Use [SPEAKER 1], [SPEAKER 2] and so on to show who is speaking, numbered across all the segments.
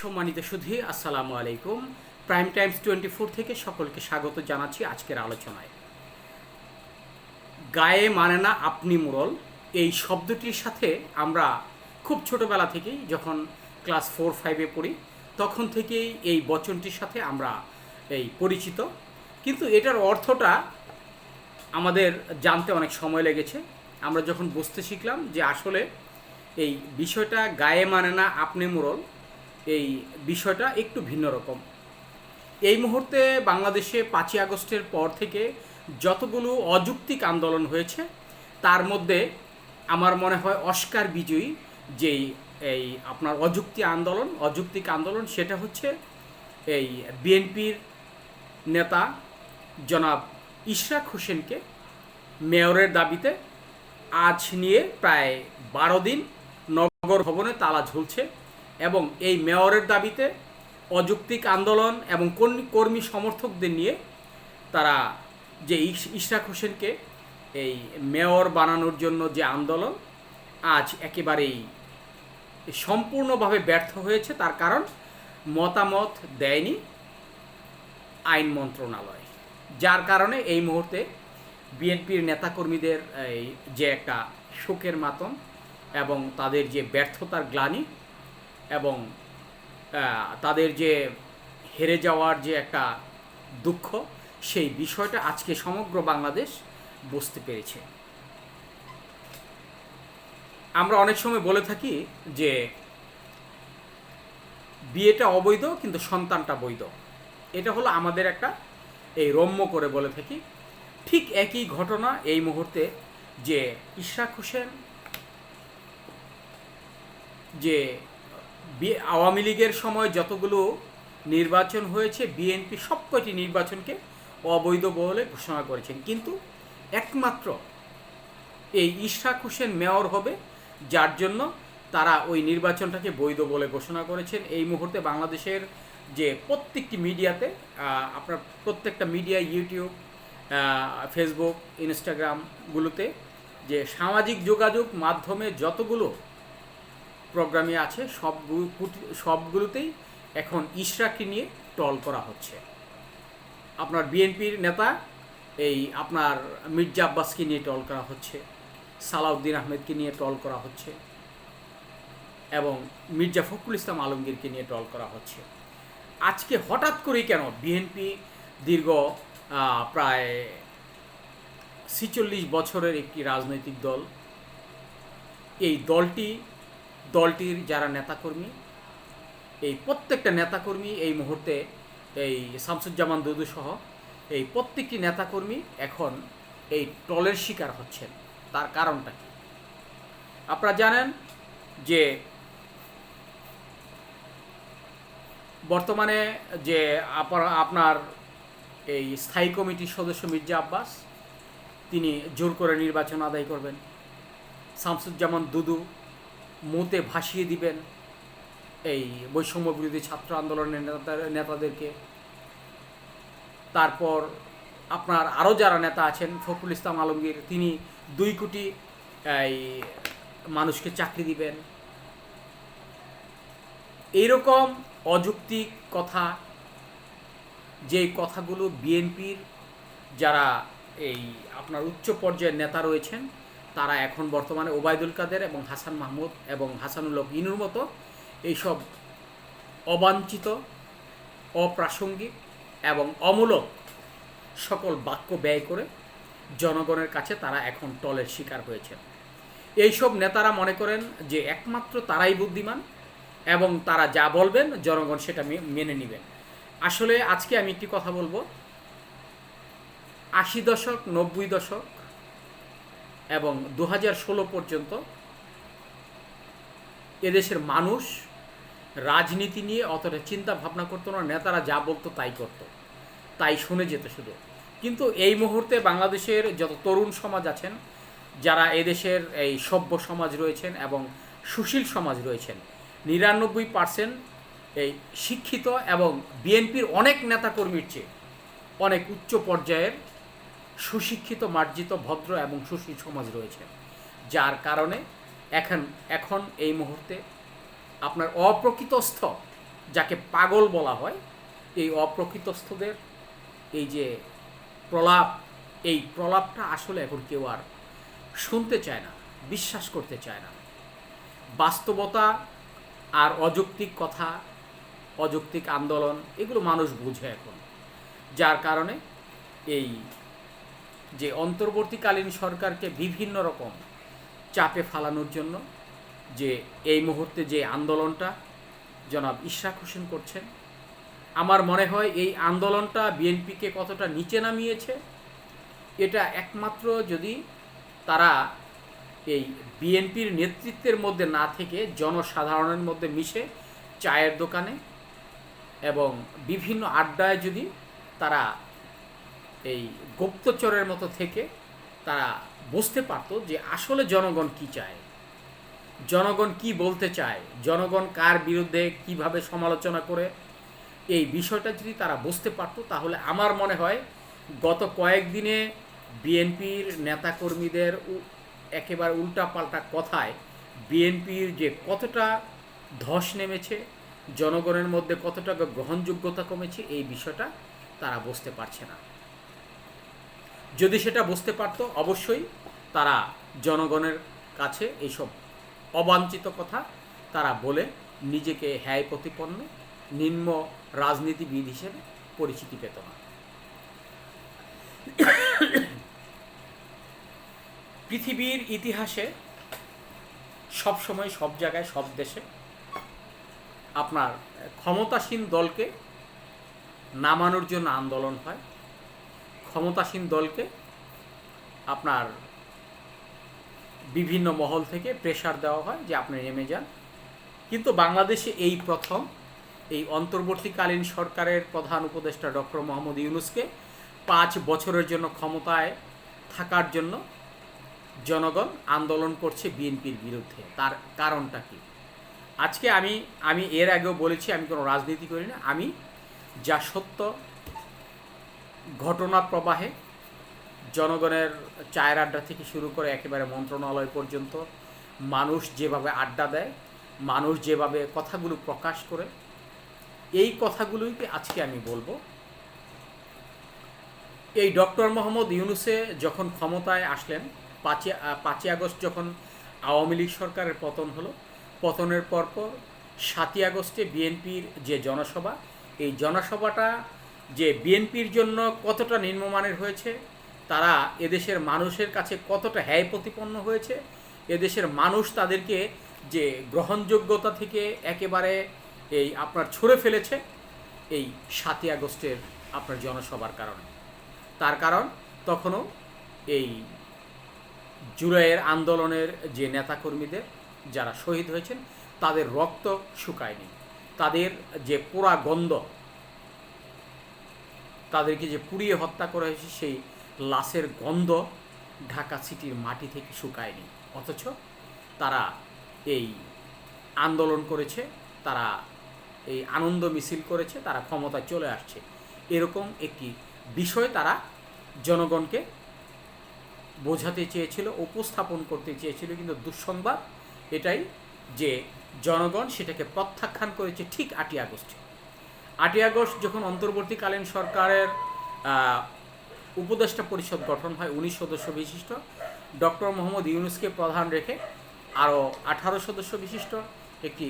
[SPEAKER 1] সম্মানিত সুধী, আসসালামু আলাইকুম। প্রাইম টাইমস টোয়েন্টি ফোর থেকে সকলকে স্বাগত জানাচ্ছি আজকের আলোচনায়। গায়ে মানে না আপনি মুরল এই শব্দটির সাথে আমরা খুব ছোটবেলা থেকেই যখন ক্লাস ফোর, ফাইভে পড়ি, তখন থেকেই এই বচনটির সাথে আমরা এই পরিচিত। কিন্তু এটার অর্থটা আমাদের জানতে অনেক সময় লেগেছে। আমরা যখন বুঝতে শিখলাম যে আসলে এই বিষয়টা গায়ে মানে না আপনি মুরল এই বিষয়টা একটু ভিন্ন রকম। এই মুহূর্তে বাংলাদেশে পাঁচই আগস্টের পর থেকে যতগুলো অযৌক্তিক আন্দোলন হয়েছে, তার মধ্যে আমার মনে হয় অস্কার বিজয়ী যেই এই আপনার অযুক্তি আন্দোলন, অযৌক্তিক আন্দোলন, সেটা হচ্ছে এই বিএনপির নেতা জনাব ইশরাক হোসেনকে মেয়রের দাবিতে আজ নিয়ে প্রায় বারো দিন নগর ভবনে তালা ঝুলছে। এবং এই মেয়রের দাবিতে অযৌক্তিক আন্দোলন এবং কর্মী সমর্থকদের নিয়ে তারা যে ইশরাক হোসেনকে এই মেয়র বানানোর জন্য যে আন্দোলন আজ একেবারেই সম্পূর্ণভাবে ব্যর্থ হয়েছে। তার কারণ মতামত দেয়নি আইন মন্ত্রণালয়। যার কারণে এই মুহূর্তে বিএনপির নেতাকর্মীদের এই যে একটা শোকের মাতম এবং তাদের যে ব্যর্থতার গ্লানি এবং তাদের যে হেরে যাওয়ার যে একটা দুঃখ, সেই বিষয়টা আজকে সমগ্র বাংলাদেশ বুঝতে পেরেছে। আমরা অনেক সময় বলে থাকি যে, বিয়েটা অবৈধ কিন্তু সন্তানটা বৈধ। এটা হলো আমাদের একটা এই রম্য করে বলে থাকি। ঠিক একই ঘটনা এই মুহূর্তে যে ইশরাক হোসেন, যে আওয়ামী লীগের সময় যতগুলো নির্বাচন হয়েছে, বিএনপি সবকটি নির্বাচনকে অবৈধ বলে ঘোষণা করেছেন। কিন্তু একমাত্র এই ইশরাক হোসেন মেয়র হবে, যার জন্য তারা ওই নির্বাচনটাকে বৈধ বলে ঘোষণা করেছেন। এই মুহূর্তে বাংলাদেশের যে প্রত্যেকটি মিডিয়াতে আপনার প্রত্যেকটা মিডিয়া, ইউটিউব ফেসবুক, ইনস্টাগ্রামগুলোতে যে সামাজিক যোগাযোগ মাধ্যমে যতগুলো প্রোগ্রামে আছে। সবগুলো সবগুলোতেই এখন ইশরাককে নিয়ে টল করা হচ্ছে। আপনার বিএনপির নেতা, এই আপনার মির্জা আব্বাসকে নিয়ে টল করা হচ্ছে, সালাউদ্দিন আহমেদকে নিয়ে টল করা হচ্ছে এবং মির্জা ফখরুল ইসলাম আলমগীরকে নিয়ে টল করা হচ্ছে। আজকে হঠাৎ করেই কেন বিএনপি দীর্ঘ প্রায় ছিচল্লিশ বছরের একটি রাজনৈতিক দল, এই দলটি দলটির যারা নেতাকর্মী, এই প্রত্যেকটা নেতাকর্মী এই মুহূর্তে এই শামসুজ্জামান দুদু সহ এই প্রত্যেকটি নেতাকর্মী এখন এই টলের শিকার হচ্ছেন। তার কারণটা কি? আপনারা জানেন যে বর্তমানে যে আপনা- আপনার এই স্থায়ী কমিটির সদস্য মির্জা আব্বাস, তিনি জোর করে নির্বাচন আদায় করবেন। শামসুজ্জামান দুদু মুতে ভাসিয়ে দিবেন এই বৈষম্য বিরোধী ছাত্র আন্দোলনের নেতাদের নেতাদেরকে। তারপর আপনার আরও যারা নেতা আছেন, ফখরুল ইসলাম আলমগীর, তিনি দুই কোটি, এই, মানুষকে চাকরি দিবেন। এইরকম অযৌক্তিক কথা, যে কথাগুলো বিএনপির যারা এই আপনার উচ্চ পর্যায়ের নেতা রয়েছেন তারা এখন বর্তমানে ওবায়দুল কাদের এবং হাসান মাহমুদ এবং হাসানুল ইনুর মতো এইসব অবাঞ্ছিত, অপ্রাসঙ্গিক এবং অমূলক সকল বাক্য ব্যয় করে জনগণের কাছে তারা এখন টলের শিকার হয়েছে। এইসব নেতারা মনে করেন যে একমাত্র তারাই বুদ্ধিমান এবং তারা যা বলবেন জনগণ সেটা মেনে নেবেন আসলে আজকে আমি একটি কথা বলব। আশি দশক, নব্বই দশক এবং দু পর্যন্ত এদেশের মানুষ রাজনীতি নিয়ে অতটা চিন্তা ভাবনা করতো না, নেতারা যা বলতো তাই করতো, তাই শুনে যেত শুধু। কিন্তু এই মুহূর্তে বাংলাদেশের যত তরুণ সমাজ আছেন, যারা এদেশের এই সভ্য সমাজ রয়েছেন এবং সুশীল সমাজ রয়েছেন, নিরানব্বই পার্সেন্ট এই শিক্ষিত এবং বিএনপির অনেক নেতাকর্মীর চেয়ে অনেক উচ্চ পর্যায়ের সুশিক্ষিত, মার্জিত, ভদ্র এবং সুশীল সমাজ রয়েছে। যার কারণে এখন এখন এই মুহূর্তে আপনার অপ্রকৃতস্থ, যাকে পাগল বলা হয়, এই অপ্রকৃতস্থদের এই যে প্রলাপ, এই প্রলাপটা আসলে এখন কেউ আর শুনতে চায় না, বিশ্বাস করতে চায় না। বাস্তবতা আর অযৌক্তিক কথা, অযৌক্তিক আন্দোলন, এগুলো মানুষ বুঝে এখন। যার কারণে এই যে অন্তর্বর্তীকালীন সরকারকে বিভিন্ন রকম চাপে ফালানোর জন্য যে এই মুহূর্তে যে আন্দোলনটা জনাব ইশরাক হোসেন করছেন, আমার মনে হয় এই আন্দোলনটা বিএনপিকে কতটা নিচে নামিয়েছে, এটা একমাত্র যদি তারা এই বিএনপির নেতৃত্বের মধ্যে না থেকে জনসাধারণের মধ্যে মিশে চায়ের দোকানে এবং বিভিন্ন আড্ডায় যদি তারা এই গুপ্তচরের মতো থেকে তারা বুঝতে পারতো যে আসলে জনগণ কি চায়। জনগণ কি বলতে চায়? জনগণ কার বিরুদ্ধে কীভাবে সমালোচনা করে? এই বিষয়টা যদি তারা বুঝতে পারতো, তাহলে আমার মনে হয় গত কয়েকদিনে বিএনপির নেতাকর্মীদের একেবারে উল্টাপাল্টা কথায় বিএনপির যে কতটা ধস নেমেছে, জনগণের মধ্যে কতটা গ্রহণযোগ্যতা কমেছে, এই বিষয়টা তারা বুঝতে পারছে না। যদি সেটা বুঝতে পারতো, অবশ্যই তারা জনগণের কাছে এইসব অবাঞ্ছিত কথা তারা বলে নিজেকে হ্যায় প্রতিপন্ন নিম্ন রাজনীতিবিদ হিসেবে পরিচিতি পেত না। পৃথিবীর ইতিহাসে সব সময় সব জায়গায়, সব দেশে আপনার ক্ষমতাসীন দলকে নামানোর জন্য আন্দোলন হয়। ক্ষমতাসীন দলকে আপনার বিভিন্ন মহল থেকে প্রেশার দেওয়া হয় যে আপনি নেমে যান। কিন্তু বাংলাদেশে এই প্রথম, এই অন্তর্বর্তীকালীন সরকারের প্রধান উপদেষ্টা ডক্টর মোহাম্মদ ইউনুসকে পাঁচ বছরের জন্য ক্ষমতায় থাকার জন্য জনগণ আন্দোলন করছে বিএনপির বিরুদ্ধে। তার কারণটা কি? আজকে আমি আমি এর আগেও বলেছি, আমি কোনো রাজনীতি করি না। আমি যা সত্য ঘটনা প্রবাহে জনগণের চায়ের আড্ডা থেকে শুরু করে একেবারে মন্ত্রণালয় পর্যন্ত মানুষ যেভাবে আড্ডা দেয়, মানুষ যেভাবে কথাগুলো প্রকাশ করে, এই কথাগুলোইকে আজকে আমি বলব। এই ডক্টর মোহাম্মদ ইউনুসে যখন ক্ষমতায় আসলেন, পাঁচই পাঁচই আগস্ট যখন আওয়ামী লীগ সরকারের পতন হলো, পতনের পরপর সাতই আগস্টে বিএনপির যে জনসভা, এই জনসভাটা যে বিএনপির জন্য কতটা নিম্নমানের হয়েছে, তারা এদেশের মানুষের কাছে কতটা হ্যায় প্রতিপন্ন হয়েছে, এদেশের মানুষ তাদেরকে যে গ্রহণযোগ্যতা থেকে একেবারে এই আপনার ছুঁড়ে ফেলেছে, এই সাতই আগস্টের আপনার জনসভার কারণে। তার কারণ তখনও এই জুলাইয়ের আন্দোলনের যে নেতাকর্মীদের যারা শহীদ হয়েছেন, তাদের রক্ত শুকায়নি। তাদের যে পোড়া গন্ধ তাদেরকে যে পুড়িয়ে হত্যা করা হয়েছে, সেই লাশের গন্ধ ঢাকা সিটির মাটি থেকে শুকায়নি। অথচ তারা এই আন্দোলন করেছে, তারা এই আনন্দ মিছিল করেছে, তারা ক্ষমতায় চলে আসছে। এরকম একটি বিষয় তারা জনগণকে বোঝাতে চেয়েছিল, উপস্থাপন করতে চেয়েছিল, কিন্তু দুঃসংবাদ এটাই যে জনগণ সেটাকে প্রত্যাখ্যান করেছে ঠিক আটই আগস্টে। আটই আগস্ট যখন অন্তর্বর্তীকালীন সরকারের উপদেষ্টা পরিষদ গঠন হয়, উনিশ সদস্য বিশিষ্ট, ডক্টর মোহাম্মদ ইউনুসকে প্রধান রেখে আরও আঠারো সদস্য বিশিষ্ট একটি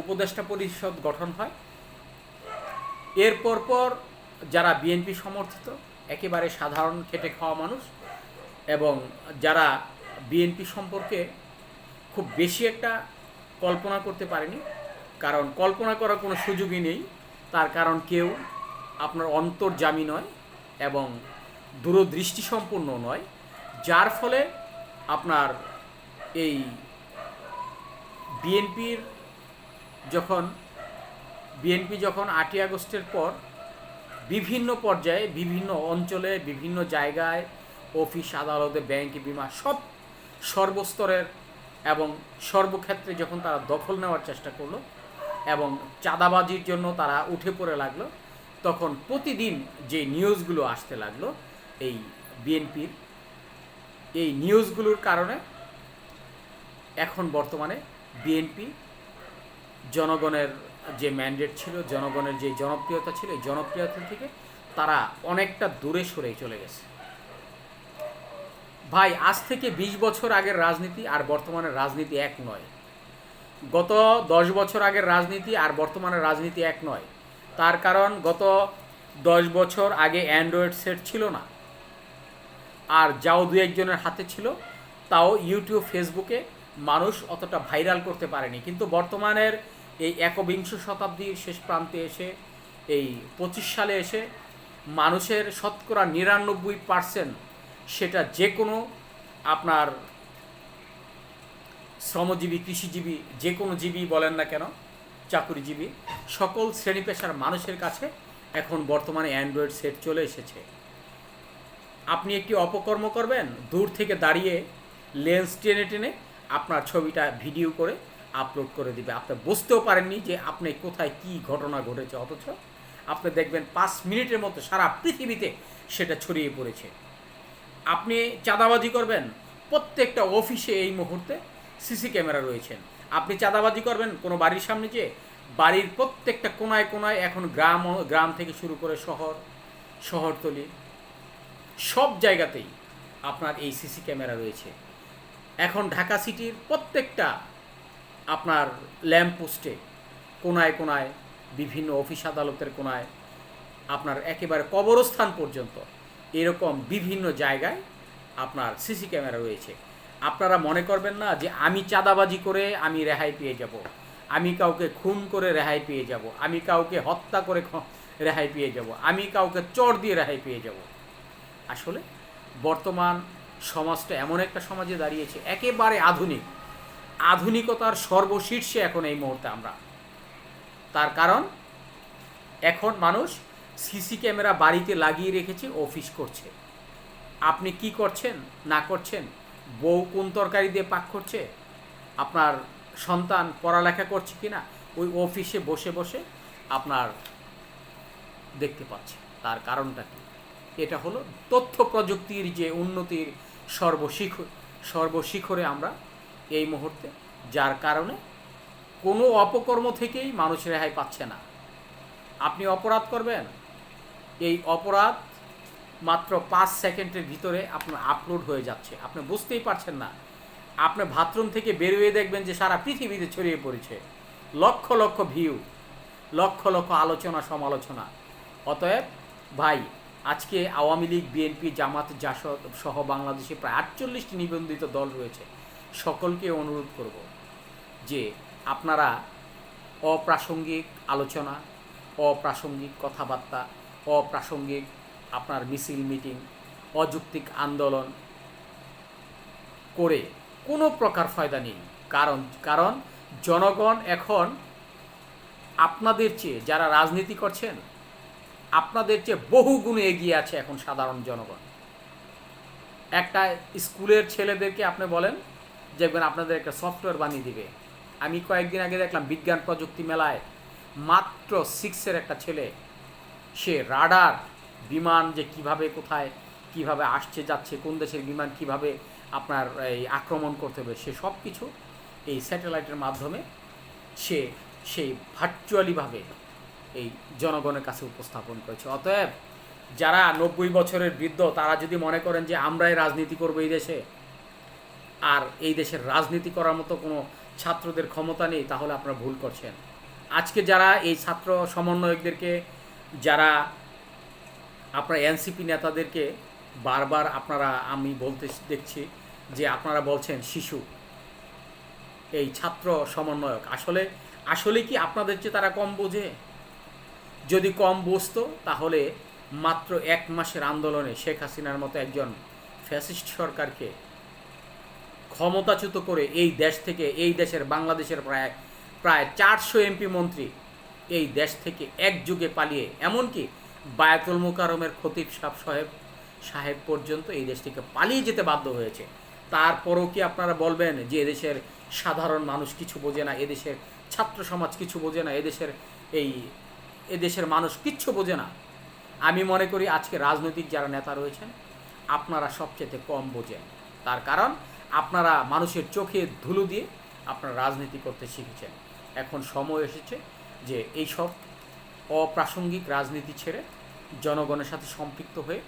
[SPEAKER 1] উপদেষ্টা পরিষদ গঠন হয়। এর পরপর যারা বিএনপি সমর্থিত, একেবারে সাধারণ খেটে খাওয়া মানুষ এবং যারা বিএনপি সম্পর্কে খুব বেশি একটা কল্পনা করতে পারেনি, কারণ কল্পনা করার কোনো সুযোগই নেই। তার কারণ কেউ, আপনার অন্তর্জামী নয় এবং দূরদৃষ্টি সম্পন্ন নয়, যার ফলে আপনার এই বিএনপির যখন, বিএনপি যখন আটই আগস্টের পর বিভিন্ন পর্যায়ে, বিভিন্ন অঞ্চলে, বিভিন্ন জায়গায়, অফিস, আদালতে, ব্যাংক, বিমা সব সর্বস্তরের এবং সর্বক্ষেত্রে যখন তারা দখল নেওয়ার চেষ্টা করল এবং চাঁদাবাজির জন্য তারা উঠে পড়ে লাগল। তখন প্রতিদিন যে নিউজগুলো আসতে লাগল, এই বিএনপির, এই নিউজগুলোর কারণে এখন বর্তমানে বিএনপি জনগণের যে ম্যান্ডেট ছিল, জনগণের যে জনপ্রিয়তা ছিল, এই জনপ্রিয়তা থেকে তারা অনেকটা দূরে সরে চলে গেছে। ভাই, আজ থেকে ২০ বছর আগের রাজনীতি আর বর্তমানের রাজনীতি এক নয়। গত দশ বছর আগের রাজনীতি আর বর্তমানের রাজনীতি এক নয়। তার কারণ গত দশ বছর আগে অ্যান্ড্রয়েড সেট ছিল না। আর যাও দু একজনের হাতে ছিল, তাও ইউটিউব ফেসবুকে মানুষ অতটা ভাইরাল করতে পারেনি। কিন্তু বর্তমানের এই একবিংশ শতাব্দীর শেষ প্রান্তে এসে, এই পঁচিশ সালে এসে মানুষের শতকরা নিরানব্বই পার্সেন্ট সেটা যে কোনো আপনার শ্রমজীবী, কৃষিজীবী, যে কোনো জীবী বলেন না কেন, চাকুরিজীবী, সকল শ্রেণি পেশার মানুষের কাছে এখন বর্তমানে অ্যান্ড্রয়েড সেট চলে এসেছে। আপনি একটি অপকর্ম করবেন, দূর থেকে দাঁড়িয়ে লেন্স টেনে টেনে আপনার ছবিটা ভিডিও করে আপলোড করে দিবে। আপনি বুঝতেও পারেননি যে আপনি কোথায় কি ঘটনা ঘটেছে, অথচ আপনি দেখবেন পাঁচ মিনিটের মতো সারা পৃথিবীতে সেটা ছড়িয়ে পড়েছে। আপনি চাঁদাবাজি করবেন, প্রত্যেকটা অফিসে এই মুহূর্তে সিসি ক্যামেরা রয়েছেন আপনি চাঁদাবাজি করবেন কোনো বাড়ির সামনে যে বাড়ির প্রত্যেকটা কোনায় কোনায় এখন গ্রাম গ্রাম থেকে শুরু করে শহর, শহরতলি, সব জায়গাতেই আপনার এই সিসি ক্যামেরা রয়েছে। এখন ঢাকা সিটির প্রত্যেকটা আপনার ল্যাম্প পোস্টে কোনায় কোনায়, বিভিন্ন অফিস আদালতের কোনায়, আপনার একেবারে কবরস্থান পর্যন্ত এরকম বিভিন্ন জায়গায় আপনার সিসি ক্যামেরা রয়েছে। আপনারা মনে করবেন না যে আমি চাঁদাবাজি করে আমি রেহাই পেয়ে যাব। আমি কাউকে খুন করে রেহাই পেয়ে যাব। আমি কাউকে হত্যা করে রেহাই পেয়ে যাব। আমি কাউকে চর দিয়ে রেহাই পেয়ে যাব। আসলে বর্তমান সমাজটা এমন একটা সমাজে দাঁড়িয়েছে, একেবারে আধুনিক। আধুনিকতার সর্বশীর্ষে এখন এই মুহূর্তে আমরা। তার কারণ, এখন মানুষ সিসি ক্যামেরা বাড়িতে লাগিয়ে রেখেছে, অফিস করছে। আপনি কি করছেন, না করছেন? বউ কোন তরকারি দিয়ে পাক করছে? আপনার সন্তান পড়ালেখা করছে কিনা? ওই অফিসে বসে বসে আপনার দেখতে পাচ্ছে। তার কারণটা কি? এটা হলো তথ্য প্রযুক্তির যে উন্নতির সর্বশিখ সর্বশিখরে আমরা এই মুহূর্তে, যার কারণে কোনো অপকর্ম থেকেই মানুষ রেহাই পাচ্ছে না। আপনি অপরাধ করবেন। এই অপরাধ মাত্র পাঁচ সেকেন্ডের ভিতরে আপনার আপলোড হয়ে যাচ্ছে। আপনি বুঝতেই পারছেন না। আপনি বাথরুম থেকে বেরোয় দেখবেন যে সারা পৃথিবীতে ছড়িয়ে পড়েছে। লক্ষ লক্ষ ভিউ লক্ষ লক্ষ আলোচনা, সমালোচনা। অতএব ভাই, আজকে আওয়ামী লীগ বিএনপি জামাত, জাসদ সহ বাংলাদেশে প্রায় আটচল্লিশটি নিবন্ধিত দল রয়েছে। সকলকে অনুরোধ করব যে আপনারা অপ্রাসঙ্গিক আলোচনা, অপ্রাসঙ্গিক কথাবার্তা, অপ্রাসঙ্গিক আপনার মিছিল, মিটিং, অযৌক্তিক আন্দোলন করে কোনো প্রকার ফায়দা নেই। কারণ কারণ জনগণ এখন আপনাদের চেয়ে, যারা রাজনীতি করছেন, আপনাদের চেয়ে বহু গুণে এগিয়ে আছে এখন সাধারণ জনগণ। একটা স্কুলের ছেলেদেরকে আপনি বলেন, দেখবেন আপনাদের একটা সফটওয়্যার বানিয়ে দিবে। আমি কয়েকদিন আগে দেখলাম বিজ্ঞান প্রযুক্তি মেলায় মাত্র সিক্সের একটা ছেলে, সে রাডার বিমান যে কীভাবে কোথায়, কীভাবে আসছে, যাচ্ছে, কোন দেশের বিমান কীভাবে আপনার এই আক্রমণ করতে হবে, সে সব কিছু এই স্যাটেলাইটের মাধ্যমে সে সেই ভার্চুয়ালিভাবে এই জনগণের কাছে উপস্থাপন করেছে। অতএব যারা নব্বই বছরের বৃদ্ধ, তারা যদি মনে করেন যে আমরাই রাজনীতি করব এই দেশে, আর এই দেশের রাজনীতি করার মতো কোনো ছাত্রদের ক্ষমতা নেই, তাহলে আপনারা ভুল করছেন। আজকে যারা এই ছাত্র সমন্বয়কদেরকে, যারা আপনার এনসিপি নেতাদেরকে বারবার আপনারা আমি বলতে দেখছি যে আপনারা বলছেন শিশু, এই ছাত্র সমন্বয়ক। আসলে আসলে কি আপনাদের চেয়ে তারা কম বোঝে? যদি কম বুঝতো, তাহলে মাত্র এক মাসের আন্দোলনে শেখ হাসিনার মতো একজন ফ্যাসিস্ট সরকারকে ক্ষমতাচ্যুত করে এই দেশ থেকে, এই দেশের বাংলাদেশের প্রায় প্রায় চারশো এমপি মন্ত্রী এই দেশ থেকে এক যুগে পালিয়ে, এমনকি বায়াতুল মুকারমের খতিব সাহ সাহেব সাহেব পর্যন্ত এই দেশ থেকে পালিয়ে যেতে বাধ্য হয়েছে। তারপরও কি আপনারা বলবেন যে এদেশের সাধারণ মানুষ কিছু বোঝে না, এদেশের ছাত্র সমাজ কিছু বোঝে না, এদেশের এই এদেশের মানুষ কিচ্ছু বোঝে না? আমি মনে করি আজকে রাজনৈতিক যারা নেতা রয়েছেন, আপনারা সবচেয়ে কম বোঝেন। তার কারণ, আপনারা মানুষের চোখে ধুলো দিয়ে আপনারা রাজনীতি করতে শিখেছেন। এখন সময় এসেছে যে এইসব অপ্রাসঙ্গিক রাজনীতি ছেড়ে জনগণের সাথে সম্পৃক্ত হয়ে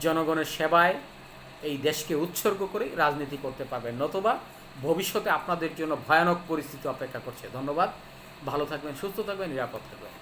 [SPEAKER 1] জনগণের সেবায় এই দেশকে উৎসর্গ করে রাজনীতি করতে পারবেন। নতুবা ভবিষ্যতে আপনাদের জন্য ভয়ানক পরিস্থিতি অপেক্ষা করছে। ধন্যবাদ। ভালো থাকবেন, সুস্থ থাকবেন, নিরাপদ থাকবেন।